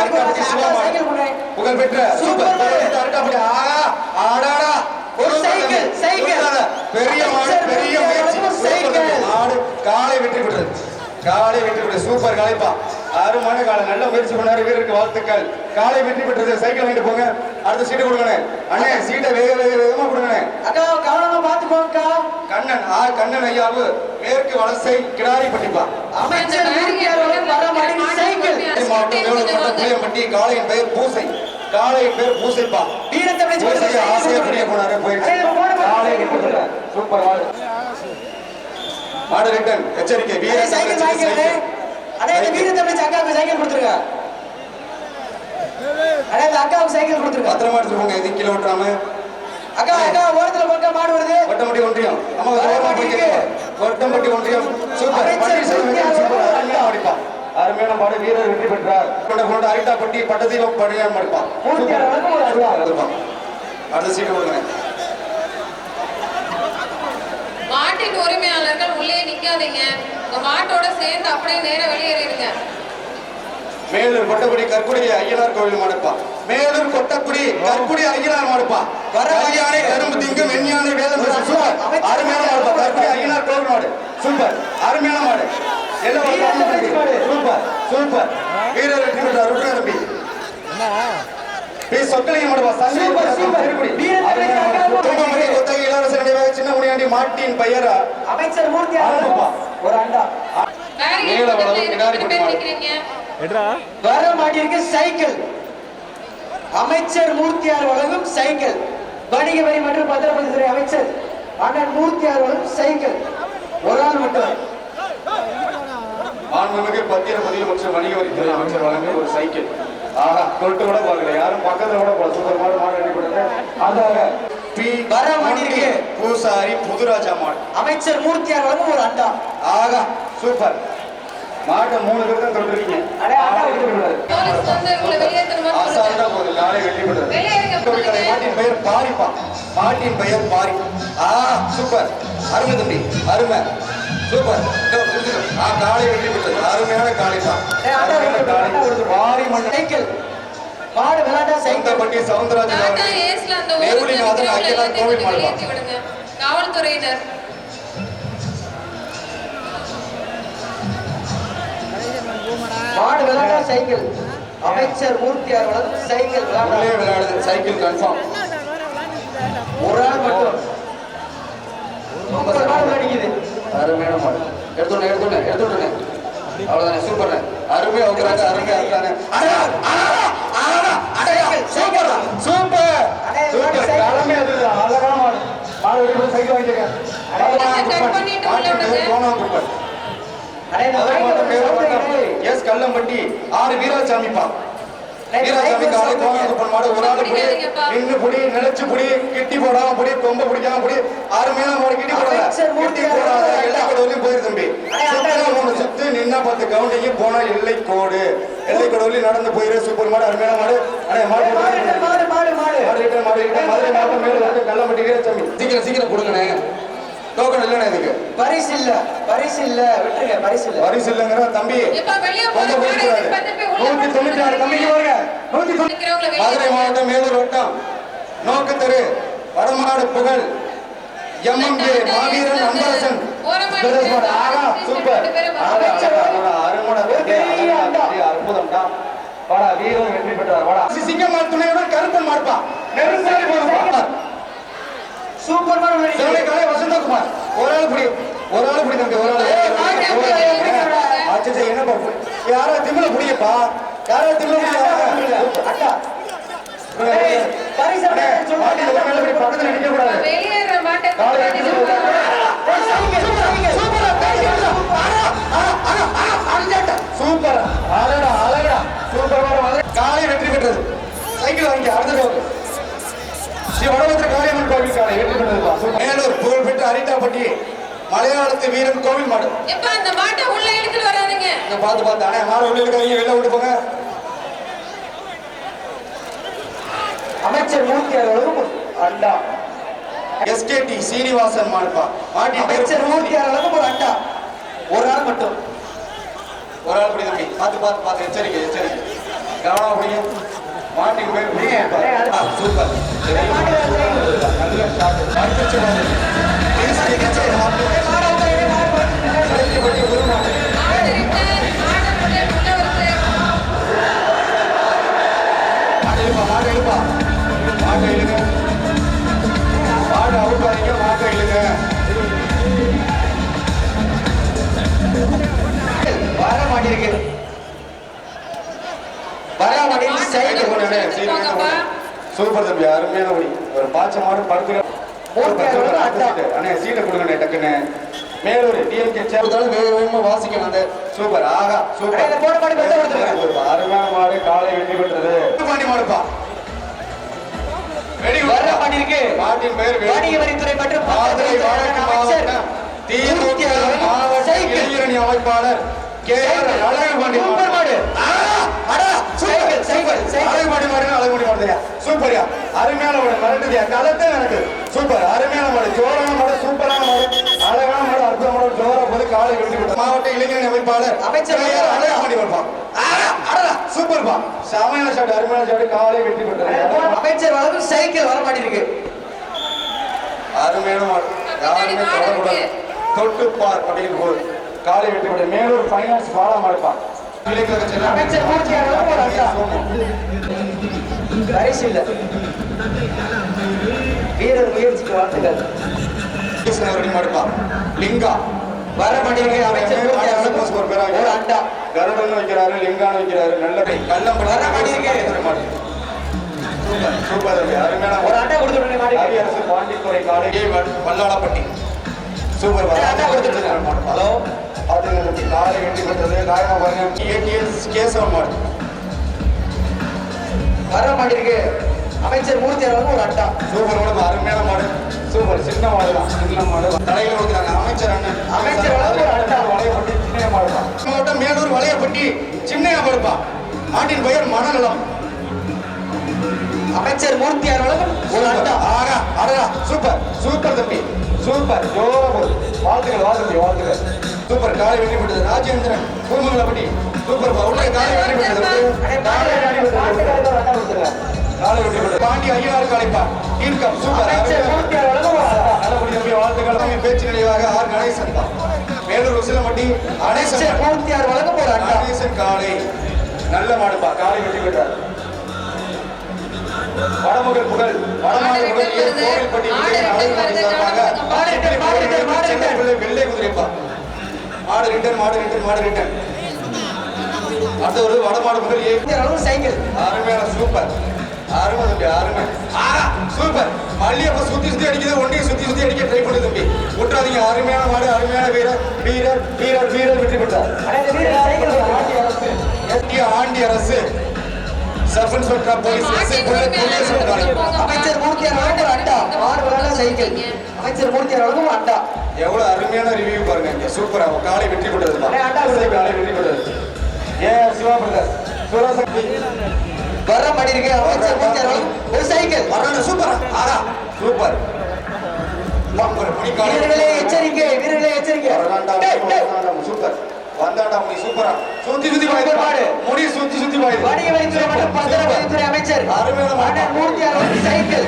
அரிட்டாப்பட்டி சிவா மாடு சைக்கிள் முன்னாடி. புகழ் பெற்ற சூப்பர். சூப்பர் மாடு. அரிட்டாப்பட்டி ஆடா ஆடாடா. ஒரு சைக்கிள், சைக்கிள். சூப்பரான பெரிய மாடு பெரிய முயற்சி ஒரு சைக்கிள். மாடு காலை வெற்றி பெற்றது. காலை வெற்றி பெற்றது. சூப்பர் காலைப்பா. அருமான காலை. நல்ல முயற்சி பண்ணாரு வீரருக்கு வாழ்த்துக்கள். காலை வெற்றி பெற்றது. சைக்கிள் வாங்கிட்டு போங்க. அடுத்த சீட்டை கொடுங்கண்ணே. அண்ணே சீட்டை வேக வேக வேகமா கொடுங்கண்ணே. அக்கா கவனமா பாத்துக்கோங்கக்கா கண்ணன் ஆ கண்ணன் ஐயாவு மேற்கு வலசை கிடாரி பட்டிப்பா அமைச்சர் மூர்த்தியார் அவர்கள் வரமாடி சைக்கிள் மாவட்டம் மாவட்டம் புளியம்பட்டி காளையின் பெயர் பூசை. காளையின் பெயர் பூசைப்பா. வீரத்தமிழ் பூசை ஆசையா புரிய போனாரு போயிடுச்சு சூப்பர் மாடு மாடு ரிட்டன் எச்சரிக்கை. வீர சைக்கிள் வாங்கிக்கிறேன் அண்ணே இந்த வீரத்தமிழ் அக்காவுக்கு சைக்கிள் கொடுத்துருங்க. இந்த அக்காவுக்கு சைக்கிள் கொடுத்துருங்க. பத்திரமா எடுத்துட்டு போங்க இது கீழே விட்டுறாம அக்கா அக்கா ஓரத்துல போங்க மாடு வருது. கொட்டம்பட்டி ஒன்றியம். நம்ம ஓரமா போய் கேட்கலாம். கொட்டம்பட்டி ஒன்றியம். சூப்பர். மாடு வீரர் வெற்றி பெற்றார். கொண்ட கொண்ட அரிட்டாப்பட்டி அவர்கள் ஒரு அருவா. அடுத்த சீட்டு கொடுங்க. மாட்டின் உரிமையாளர்கள் உள்ளே நிக்காதீங்க. உங்க மாட்டோட சேர்ந்து அப்படியே நேரா வெளியேறிடுங்க. மேலூர் கொட்டக்குடி கற்குடி ஐயனார் கோவில் மாடுப்பா மேலூர் கொட்டக்குடி கற்குடி ஐயனார் மாடுப்பா கல்யாணி கரும்பு திங்கும் வெண்யானை வேதம். சூப்பர். அருமையான மாடுப்பா கற்குடி ஐயனார் கோவில் மாடு சூப்பர். அருமையான மாடு எல்லாம் சங்கி சூப்பர், சூப்பர். திருக்குடி வீரர் வெற்றி பெற்றார். தூங்கமணி கொத்தகை இளவரசர் நினைவாக சின்ன முனியாண்டி மாட்டின் பெயரா? அமைச்சர். அவர்கள் ஒரு அண்டா நீல வளவு கிடாரி வர மாட்டிற்கு சைக்கிள். அமைச்சர் மூர்த்தியார் வழங்கும் சைக்கிள். வணிக வரி மற்றும் பத்திரப்பதித்துறை அமைச்சர் அண்ணன் மூர்த்தியார் வழங்கும் சைக்கிள். ஒரு ஆள் மட்டும். மாண்புமிகு பத்திரப்பதிவு மற்றும் வணிக வரித்துறை அமைச்சர் வழங்கிய ஒரு சைக்கிள். ஆஹா தொட்டு கூட பார்க்கல யாரும் பக்கத்துல கூட போல சூப்பர் மாடு பண்ணுங்க. அதாக பி. வர மாட்டிருக்கு. பூசாரி புதுராஜா மாடு. அமைச்சர் மூர்த்தியார் வழங்கும் ஒரு அண்டா. ஆகா சூப்பர். மாட்டை மூணு பேர் தான் தொட்டிருக்கீங்க விட்டு ஆசாரா போகுது பெற்றது வெளியேறுங்க, கடை மாட்டின் பெயர் பாரிப்பா. மாட்டின் பெயர் பாரி. ஆ சூப்பர். அருமை தம்பி அருமை. சூப்பர். காளை வெற்றி பெற்றது அருமையான விட்டு அண்டா விட்டு பாரி மண்டை சைக்கிள். மாடு விளையாட்டா சைக்கிள். சைந்தப்பட்டி சவுந்தரராஜன் நெருலிநாதன் கோவில் விடுங்க. காவல்துறையினர். மாடு விளையாட்டா சைக்கிள். அமைச்சர் மூர்த்தியார் சைக்கிள் விளையாடுது. சைக்கிள் கன்ஃபார்ம் ஒரு ஆள் மட்டும் சூப்பர் மாடு அடிக்குது அருமையான மாடு எடுத்துடனே எடுத்துடனே எடுத்துடனே அவ்வளவுதானே சூப்பர் அருமையா வைக்கிறாங்க அருமையா இருக்கிறாங்க சூப்பர். சூப்பர். சூப்பர். கிளம்பி அது அழகான மாடு மாடு போய் சைக்கிள் சவுந்தரராஜன். எஸ் கல்லம்பட்டி ஆறு வீராசாமிப்பா டேய், வீராசாமி காலை. கோணாங்குப்பன் மாடு ஒரு ஆள் புடி. நின்னு புடி நினைச்சு புடி. கிட்டி போடாம புடி கொம்ப பிடிக்காம புடி. அருமையான மாடு கிட்டி போடாத. கிட்டி எல்லா கடவுளையும் போயிரு தம்பி. மூணு சுத்து. நின்னா பத்து கவுண்டிங்க போனா எல்லை கோடு எல்லை நடந்து போயிரு. சூப்பர் மாடு அருமையான மாடு. அடே மாடு மாடு மாடு மாடு மாடு மாடு. மாடு மதுரை மாவட்டம் மேல வந்து கள்ளம்பட்டி வீராசாமி சீக்கிரம் சீக்கிரம் கொடுங்கண்ணே. டோக்கன் இல்லைண்ணே இதுக்கு. பரிசு இல்ல பரிசு இல்ல விட்டுருங்க பரிசு இல்ல வரிசு இல்லைங்கிற தம்பி மாடு போயிட்டு பத்து பேர் உள்ள நூத்தி தொண்ணூத்தி ஆறு தம்பிக்கு வருங்க நூத்தி தொண்ணூத்தி மதுரை மாவட்டம் மேலூர் வட்டம். நோக்கத்தரு வடமாடு புகழ். எம்எம்ஏ மாவீரன் அன்பரசன். ஆகா சூப்பர். அற்புதம்டா. வாடா வீரன் வெற்றி பெற்றார் வாடா. சிங்கம்மாள் துணையுடன் கருப்பன் மாடுப்பா. நெருப்பாடி போடுப்பா சூப்பர். சிவனை காலை வசந்தகுமார் ஒரு ஆள் புடி ஒரு ஆள் புடி தம்பி ஒரு ஆள். அச்சச்சே என்ன பாப்பு யாரா திமில புடியப்பா? யாரா திமில புடியா அக்கா. பரிசு பக்கத்துல நிக்க கூடாது. வெளியேற மாட்டேன். காலை. சூப்பர் அழகா அழகா சூப்பர் காலை வெற்றி பெற்றது. சைக்கிள் வாங்கி அடுத்த ஸ்ரீ வடபத்திர காளியம்மன் கோவில் காலை வெற்றி பெற்றதுப்பா சூப்பர். மேலூர் புகழ்பெற்ற அரிட்டாப்பட்டி மலையாளத்து வீரன் கோவில் மாடு. எப்பா அந்த மாட்டை உள்ள வராதீங்க. பார்த்து பார்த்து அண்ணே மாடு உள்ள இருக்காங்க வெளில விட்டு போங்க. அமைச்சர் மூர்த்தி அவர்களும் அண்டா. எஸ்கேடி சீனிவாசன் மாடுப்பா. மாட்டி அமைச்சர் மூர்த்தி அவர்களும் ஒரு அண்டா. ஒரு ஆள் மட்டும். ஒரு ஆள் படி தம்பி. பார்த்து பார்த்து பார்த்து எச்சரிக்கை எச்சரிக்கை. கவனம் அப்படிங்க மாட்டுக்கு பேர் சூப்பர். ஆ, சூப்பர் சூப்பர் தம்பி அருமையான ஒளி. ஒரு பாச்ச மாடு அட்டா. அண்ணே சீட்டை கொடுங்கண்ணே டக்குன்னு. மேலூர் டிஎம்கே சேர்ந்தாலும் வேக வேகமா வாசிக்கணும் அந்த. சூப்பர். ஆகா சூப்பர். அருமையான மாடு காலை வெட்டி பெற்றது பாண்டி மாடுப்பா. மாட்டின் பெயர் வணிக வரித்துறை மற்றும் மதுரை மாவட்டம் திமுக மாவட்ட இளைஞரணி அமைப்பாளர் கே ஆர் அழகுபாண்டி சூப்பர் மாடு. Cycle, cycle, cycle. மாடு அழகுபாண்டி மாடுயா சூப்பர்யா. அருமையான மாடு மறந்துதியா கலத்தே எனக்கு சூப்பர். அருமையான மாடு ஜோரான மாடு சூப்பரான மாடு. அழகான மாடு அற்புதமான மாடு. ஜோரா போது காலை வெட்டி விட்டு. மாவட்ட இளைஞரணி அமைப்பாளர் அமைச்சர் கே ஆர் அழகுபாண்டி மாடுப்பா அடடா சூப்பர்ப்பா செமையான ஷாட் அருமையான ஷாட். காலை வெட்டி விட்டு அமைச்சர் வழங்கும் சைக்கிள் வர மாட்டிருக்கு அருமையான மாடு. யாருமே தொடக்கூடாது. தொட்டு பார் அப்படின்னு போது காலை வெட்டி விட்டு மேலூர் ஃபைனான்ஸ் பாலா மாடுப்பா அமைச்சர் அவர்களும் ஒரு அட்டா. பரிசு இல்ல வீரர் முயற்சிக்கு வாழ்த்துக்கள் மாடுப்பா லிங்கா வர மாட்டிருக்கு அமைச்சர் ஒரு அண்டா கருடன் வைக்கிறாரு லிங்கான்னு வைக்கிறாரு நல்ல கள்ளம் வர மாட்டேங்குது. மாடு சூப்பர் சூப்பர் அருமையான ஒரு அண்டா மாட்டிருக்கு கவியரசு பாண்டித்துறை காலை வல்லாளப்பட்டி சூப்பர் அண்டா கொடுத்துருங்க. ஹலோ கேசவன் மாடு வர மாட்டிருக்கு அமைச்சர் மூர்த்தி அவர்களும் ஒரு அண்டா சூப்பர் மாடு அருமையான மாடு. சூப்பர். சின்ன மாடு தான். சின்ன மாடு தலையில கொடுக்குறாங்க. அமைச்சர் அண்ணன். அமைச்சர் ஒரு அண்டா. வளையப்பட்டி சின்ன மாடு தான். மாவட்டம் மேலூர் வளையப்பட்டி சின்னையா மாடுப்பா. மாட்டின் பெயர் மனநலம். அமைச்சர் மூர்த்தி அவர்களும் ஒரு அண்டா ஆகா அடடா சூப்பர். சூப்பர் தம்பி. சூப்பர். ஜோரா போகுது. வாழ்த்துக்கள் வாழ்த்துக்கள் வாழ்த்துக்கள். சூப்பர் காலை வெட்டி விட்டது ராஜேந்திரன் குருமங்கலப்பட்டி சூப்பர் உள்ள காலை வெட்டி விட்டது காலை விட்டது பாண்டி ஐயாறு காலைப்பா. தீர்க்கம் சூப்பர். வாழ்த்துக்கள். பேச்சு நிலைவாக ஆர். கணேசன் தான் மேலூர் உசிலம்பட்டி அமைச்சர் கணேசன் அவர்களும் ஒரு அண்டா கணேசன் காலை. நல்ல மாடுப்பா. காலை வெட்டி விட்டார் வடமுகல் புகழ் வடமாடு புகழ். கோவில்பட்டி சார்பாக வெள்ளை குதிரைப்பா. மாடு ரிட்டன் மாடு ரிட்டன் மாடு ரிட்டன் அடுத்த ஒரு வடமாடு புகழ் ஏ. மூர்த்தி அவர்களும் சைக்கிள். அருமையான சூப்பர். அருமை தம்பி அருமை. ஆஹா சூப்பர். மல்லியப்ப சுத்தி சுத்தி அடிக்குது ஒன்றையும் சுத்தி சுத்தி அடிக்க ட்ரை பண்ணுது தம்பி. விட்டுறாதீங்க அருமையான மாடு அருமையான வீரர் வீரர் வீரர் வீரர் வெற்றி பெற்றார். ஆட்சி அரசு ஆண்டி அரசு. எஸ்ஐ புல்லட் போலீஸ் காலை அமைச்சர் மூர்த்தி அவர்களும் ஒரு அண்டா மாடு வளர்ந்த சைக்கிள் அமைச்சர் மூர்த்தி அவர்களும் ஒரு அண்டா எவ்வளவு அருமையான ரிவ்யூ பாருங்க. இங்க சூப்பரா காலை வெற்றி கொடுங்க. காலை வெற்றி பெற்றது ஏ சிவா பிரதர். சிவசக்தி வர மாட்டிருக்கு அமைச்சர் மூர்த்தி அவர்களும் ஒரு சைக்கிள் வர்றாங்க சூப்பரா ஆஹா சூப்பர். வீரர்களே எச்சரிக்கை வீரர்களே எச்சரிக்கை. சூப்பர். வந்தாண்டா முடி சூப்பரா சுத்தி சுத்தி பாயுது. மாடு. முடி சுத்தி சுத்தி பாயுது. வணிக வரித்துறை மற்றும் பத்திரப்பதிவுத்துறை அமைச்சர். அருமையான மாடு. அண்ணன் மூர்த்தி அவர்கள் சைக்கிள்.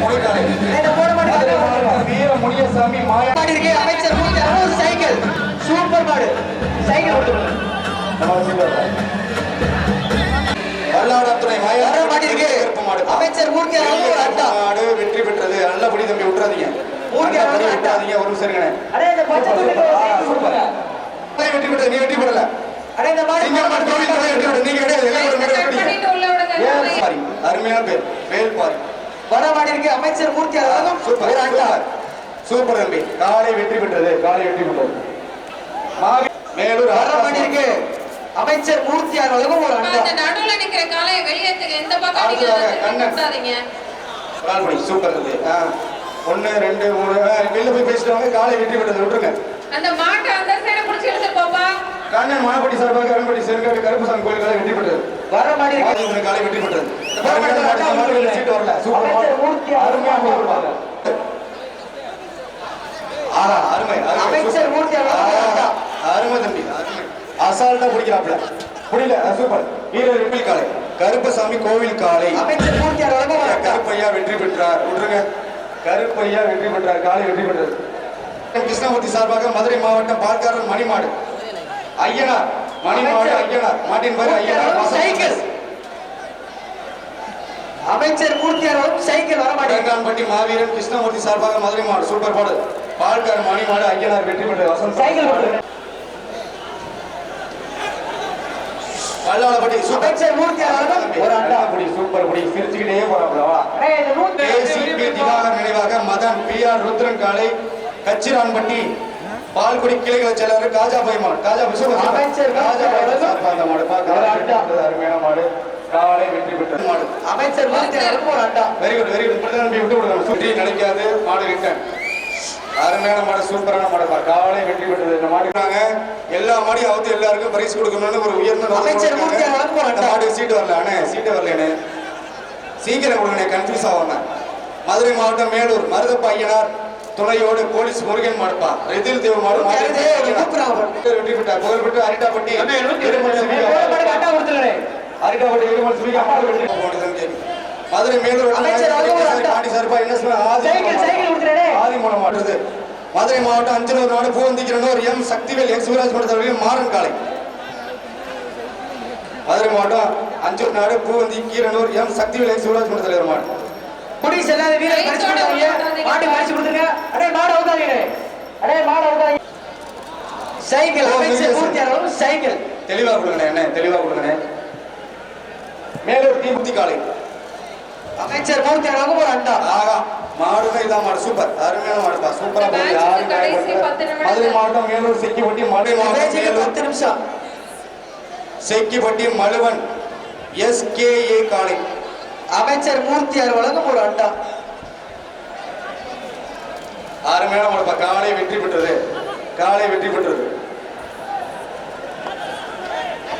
முடி காலை இந்த போட மாட்டேன் வீர முனியசாமி மாயா. மாட்டிருக்கு அமைச்சர் மூர்த்தி அவர்கள் சைக்கிள். சூப்பர் மாடு. சைக்கிள் வல்லாடத்துறை மாயா. மாடு அமைச்சர் மூர்த்தி அவர்கள் மாடு வெற்றி பெற்றது. நல்லபடி தம்பி விட்டுறாதீங்க. மூர்த்தி அவர்கள் அண்டா. விட்டுறாதீங்க. ஒரு நிமிஷம் இருங்கண்ணே. அடே இந்த பச்சை துண்டுக்கு வெற்றி பெற்ற நீ வெற்றி பெறல அடே இந்த மாடு சிங்கம் மாடு கோவில் தலைவர் வெற்றி நீங்க கிடையாது சாரி அருமையான பேர் வேல் பாரி. மாட்டிருக்கு அமைச்சர் மூர்த்தி அவர்களும் சூப்பர் சூப்பர். தம்பி காலை வெற்றி பெற்றது காலை வெற்றி பெற்றது மாவி மேலூர் வர மாட்டிருக்கு அமைச்சர் மூர்த்தி அவர்களும் ஒரு அண்டா அந்த நடுவுல நிக்கிற காலையை வெளியேத்துங்க இந்த பக்கம் நீங்க சூப்பர் ஒன்று ரெண்டு மூணு வெளில போய் பேசிட்டு வாங்க காலை வெற்றி பெற்றது விட்டுருங்க. அந்த மாட்டை அந்த சைடு புடிச்சு எடுத்து போப்பா. கண்ணன் மானப்பட்டி சார்பாக அருண்பட்டி செருக்காடு கருப்புசாமி கோயில் காலை வெற்றி பெற்றது வர மாட்டிருக்கு ஆதித்தன் காலை மாட்டுக்கு சீட்டு வரல. சூப்பர். மூர்த்தி மாடு. ஆஹா அருமை அமைச்சர். மூர்த்தி அருமை தம்பி அருமை. அசால்ட்டா பிடிக்கிறாப்ல புரியல சூப்பர். வீரர் வெற்றி காளை கருப்பசாமி கோவில் காளை. அமைச்சர் அண்டா கருப்பையா வெற்றி பெற்றார். விட்டுருங்க. கருப்பையா வெற்றி பெற்றார். காளை வெற்றி பெற்றார். கிருஷ்ணமூர்த்தி சார்பாக மதுரை மாவட்டம் பால்காரன் மணிமாடு. ஐயனார் மணிமாடு ஐயனார் மாட்டின் பேர் ஐயனார். சைக்கிள். அமைச்சர் மூர்த்தியார் வழங்கும் சைக்கிள் வர மாட்டேங்குது. தேங்கான்பட்டி மாவீரன் கிருஷ்ணமூர்த்தி சார்பாக மதுரை மாடு சூப்பர் மாடு பால்கார் மணிமாடு ஐயனார் வெற்றி பெற்ற வசந்த். சைக்கிள். பல்லாளப்பட்டி அமைச்சர் மூர்த்தியார் வழங்கும் ஒரு அண்டா புடி சூப்பர் புடி சிரிச்சுக்கிட்டே திவாகர் நினைவாக மதன் பி ஆர் ருத்ரன் காலை கச்சிரான்பட்டி பால்குடி கிளைகளை செயலர் காஜா பைமான் காஜா அமைச்சர் காஜா அந்த மாடு அருமையான மாடு. காலை வெற்றி பெற்ற மாடு அமைச்சர் வெரி குட் வெரி குட் இப்படி நம்பி விட்டு விடுங்க சுற்றி நினைக்காது. மாடு ரிட்டன் அருமையான மாடு சூப்பரான மாடு. காலை வெற்றி பெற்றது. இந்த மாடு நாங்க எல்லா மாடியும் அவுத்து எல்லாருக்கும் பரிசு கொடுக்கணும்னு ஒரு உயர்ந்த அமைச்சர். மாடு சீட்டு வரல அண்ணே சீட்டு வரலண்ணே. சீக்கிரம் கொடுங்க கன்ஃபியூஸ் ஆகும் மதுரை மாவட்டம் மேலூர் மருதப்ப ஐயனார். துணையோடு போலீஸ் முருகன் மாடுப்பா. ரெதில் தேவ மாடு. வெற்றி பெற்றார் அரிட்டாப்பட்டி. மணிக்கு அண்டா கொடுத்துருங்க அரிட்டாப்பட்டி திருமண சிவிகா மாடு வெற்றி. மதுரை மேலூர். பாண்டி சார்பா என்ன ஆதி மூலம் மாட்டுறது மதுரை மாவட்டம் அஞ்சலூர் நாடு பூவந்திக்கிறனூர் எம் சக்திவேல் எக்ஸ் சிவராஜ் மடத்தவர்களின் மாறன் காலை மதுரை மாவட்டம் அஞ்சூர் நாடு பூவந்தி கீரனூர் எம் சக்திவேல் எக்ஸ் சிவராஜ் மடத்தலைவர் மாடு. குடி செல்லாத வீரர் பரிசு கொடுத்தாங்க மாட்டு பரிசு கொடுத்துருங்க அடே மாடு அவுதாங்க அடே மாடு அவுதாங்க சைக்கிள் வழங்கும் சைக்கிள். தெளிவா கொடுங்கண்ணே என்ன தெளிவா கொடுங்கண்ணே. மேலூர் தீபுத்தி காலை அமைச்சர் மூர்த்தியார் வழங்கும் ஒரு அண்டா ஆகா மாடுமே இதான் மாடு சூப்பர். அருமையான மாடுப்பா சூப்பரா இந்த போகுது. யாரும். மதுரை மாவட்டம் மேலூர் செக்கிப்பட்டி மதுரை மாவட்டம் பத்து நிமிஷம். செக்கிப்பட்டி மலுவன் எஸ்கேஏ காலை. அமைச்சர் மூர்த்தியார் வழங்கும் ஒரு அண்டா. அருமையான மாடுப்பா காலை வெற்றி பெற்றது. காலை வெற்றி பெற்றது.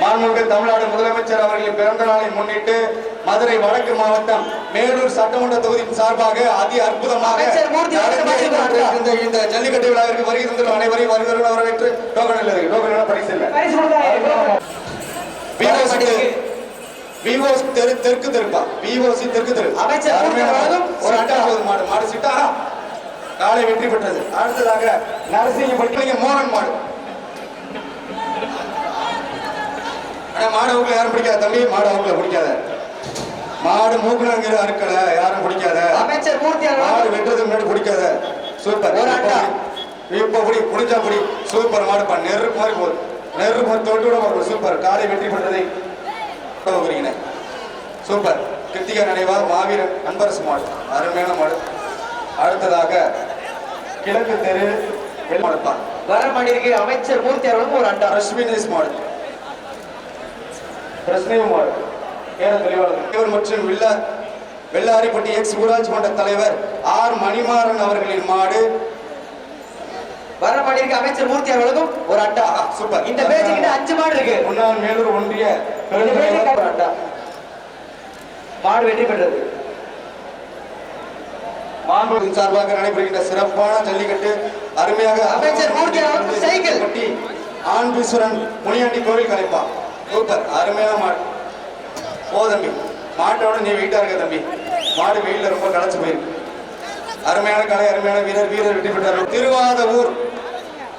மாண்புமிகு தமிழ்நாடு முதலமைச்சர் அவர்களின் பிறந்த நாளை முன்னிட்டு மதுரை வடக்கு மாவட்டம் மேலூர் சட்டமன்ற தொகுதியின் சார்பாக அதி அற்புதமாக இந்த ஜல்லிக்கட்டு விழாவிற்கு வருகை தந்துள்ள அனைவரையும் வருகிறவர்கள் வரவேற்று டோக்கன் இல்லை டோக்கன் பரிசு இல்லை விவோசி தெரு தெற்கு தெருப்பா. விவோசி தெற்கு தெரு. அமைச்சர் ஒரு அட்டா போகுது மாடு. மாடு சிட்டா. காலை வெற்றி பெற்றது. அடுத்ததாக நரசிங்க பட்டிங்க மோகன் மாடு. மாடு அவுக்குல யாரும் பிடிக்காத தம்பி? மாடு அவுக்குல பிடிக்காத. மாடு மூக்குனங்கிற அறுக்கல யாரும் பிடிக்காத. அமைச்சர் மூர்த்தியார் மாடு வெட்டுறதுக்கு முன்னாடி பிடிக்காத. சூப்பர். ஒரு அட்டா. இப்ப புடி புடிச்சா புடி சூப்பர் மாடுப்பா. நெருப்பு மாதிரி போகுது. நெருப்பு மாதிரி தொட்டு விட சூப்பர். காலை வெற்றி பெற்றதை போகிறீங்க சூப்பர். கிருத்திகா நினைவா மாவீரன் அன்பரசு மாடு. அருமையான மாடு. அடுத்ததாக கிழக்கு தெரு வெள்ளமாடுப்பா வர மாட்டிருக்கு அமைச்சர் மூர்த்தியார் வழங்கும் ஒரு அண்டா ரஷ்மினேஸ் மாடு. ரஷ்மினி மாடு. ஏற தெளிவாளர் இவர் மற்றும் வில்ல வெள்ளாரிப்பட்டி எக்ஸ் ஊராட்சி மன்ற தலைவர் ஆர் மணிமாறன் அவர்களின் மாடு. வர மாட்டிருக்கு அமைச்சர் மூர்த்தியார் வழங்கும் ஒரு அண்டா ஆ, சூப்பர். இந்த பேச்சுக்கிட்ட அஞ்சு மாடு இருக்கு. முன்னாள் மேலூர் ஒன்றிய அண்டா மாடு வெற்றி பெற்றது. மாண்புமிகு சார்பாக நடைபெறுகின்ற சிறப்பான ஜல்லிக்கட்டு அருமையாக அமைச்சர் மூர்த்தி அவர்கள் சைக்கிள். பட்டி ஆண்பீஸ்வரன் முனியாண்டி கோவில் கலைப்பா சூப்பர். அருமையான மாடு. ஓ தம்பி. மாட்டோட நீ வெயிட்டா இருக்க தம்பி. மாடு வெயில்ல ரொம்ப களைச்சு போயிருக்கு. அருமையான கலை அருமையான வீரர் வீரர் வெற்றி பெற்றார். திருவாதவூர்.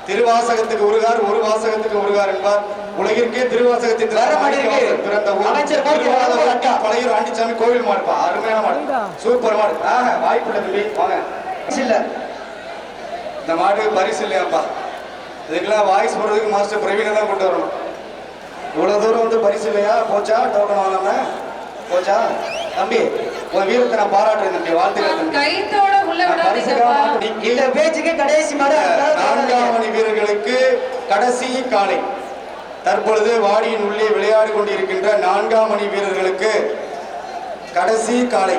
திருவாசகத்துக்கு உருகார் ஒரு வாசகத்துக்கு உருகார் என்பார். உலகிற்கே திருவாசகத்தின். பிறந்த ஊர். பழையூர் ஆண்டிச்சாமி கோவில் மாடுப்பா அருமையான மாடு. சூப்பர் மாடு. ஆஹ் வாய்ப்பு இல்லை தம்பி. வாங்க. இல்ல. இந்த மாடு பரிசு இல்லையாப்பா. இதுக்கெல்லாம் வாய்ஸ் போடுறதுக்கு மாஸ்டர் பிரவீனை தான் கொண்டு வரணும். இவ்வளவு தூரம் வந்து பரிசு இல்லையா? போச்சா? டோக்கன் வாங்காம போச்சா? தம்பி உன் வீரத்தை நான் பாராட்டுறேன் தம்பி வாழ்த்துக்கள் கைத்தோட உள்ள இந்த பேச்சுக்கு கடைசி மாடு நான்காம் மணி வீரர்களுக்கு கடைசி காலை. தற்பொழுது வாடியின் உள்ளே விளையாடி கொண்டிருக்கின்ற நான்காம் மணி வீரர்களுக்கு கடைசி காலை.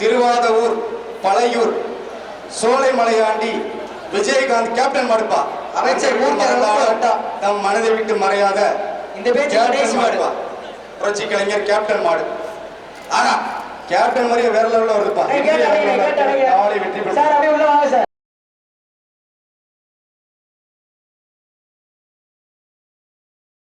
திருவாதவூர் பழையூர் சோலைமலையாண்டி விஜயகாந்த் கேப்டன் மாடுப்பா. அமைச்சர். தம் மனதை விட்டு மறையாத இந்த பேச்சு கடைசி கேப்டன் மாடு. மாடுப்பா. புரட்சி கலைஞர் கேப்டன் மாடு. ஆனா கேப்டன் மாதிரியே வேற லெவல்ல வருதுப்பா. நாளை வெற்றி பெற்று